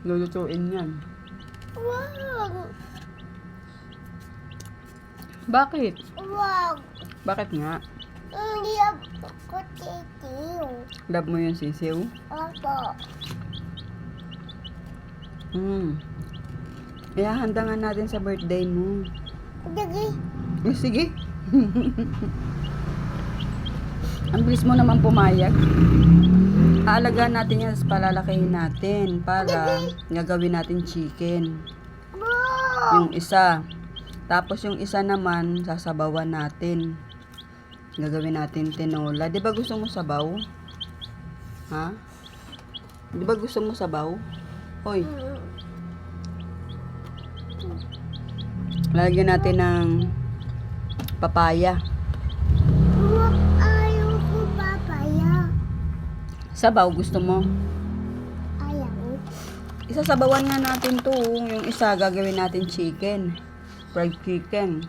Lulutuin yan. Wag. Bakit? Wag. Bakit nga? Hindi ako titiyo. Love mo yung sisiw? Opo. Hmm. Ihahanda nga natin sa birthday mo. Sige. Eh, sige. Ang bilis mo naman pumayag. Aalagaan natin yan, palalakihin natin para gagawin natin chicken. Yung isa. Tapos yung isa naman, sasabawan natin. Gagawin natin tinola. Di ba gusto mo sabaw? Ha? Di ba gusto mo sabaw? Hoy, lalagyan natin ng papaya. Sabaw, gusto mo? Ayaw. Isasabawan nga natin to. Yung isa, gagawin natin chicken. Fried chicken.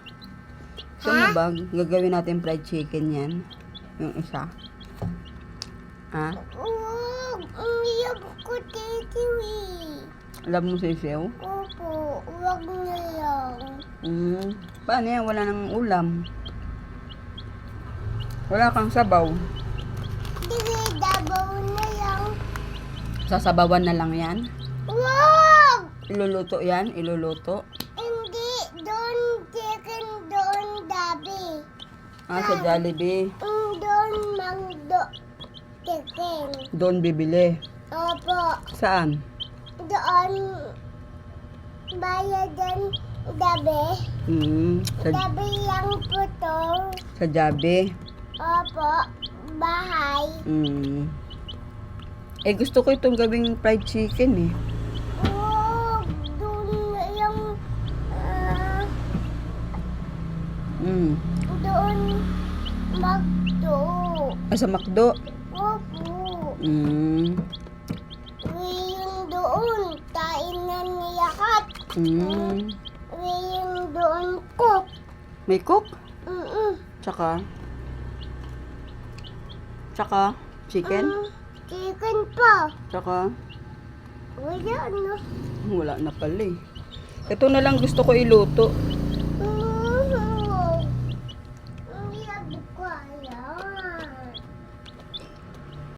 Gusto mo ba? Gagawin natin fried chicken yan. Yung isa. Ha? Ako titiyo eh. Alam mo sisiw? Opo. Wag na lang. Hmm. Paano yan? Wala nang ulam. Wala kang sabaw. Sige, dabaw na lang. Sasabawan na lang yan. Wag! Iluluto yan. Iluluto. Hindi. Doon chicken, doon dabi. Ah, sa Jollibee. Mm, Doon mangdo. Chicken. Doon bibili. Opo. Saan? Doon bayadan dabi. Hmm. Sa, Dabi yang puto. sa Jollibee. Opo. Bahay. Hmm. Eh, gusto ko itong gawing fried chicken eh. Wag. Doon yung ah, Hmm. doon magdo. Ah, sa McDo. Opo. Hmm. Yung doon, kainan niya kat. Hmm. Yung doon cook. May cook? Mm-mm. Tsaka? Tsaka? Chicken? Mm, chicken pa. Tsaka? Wala no. Wala na pala eh. Ito na lang gusto ko iluto.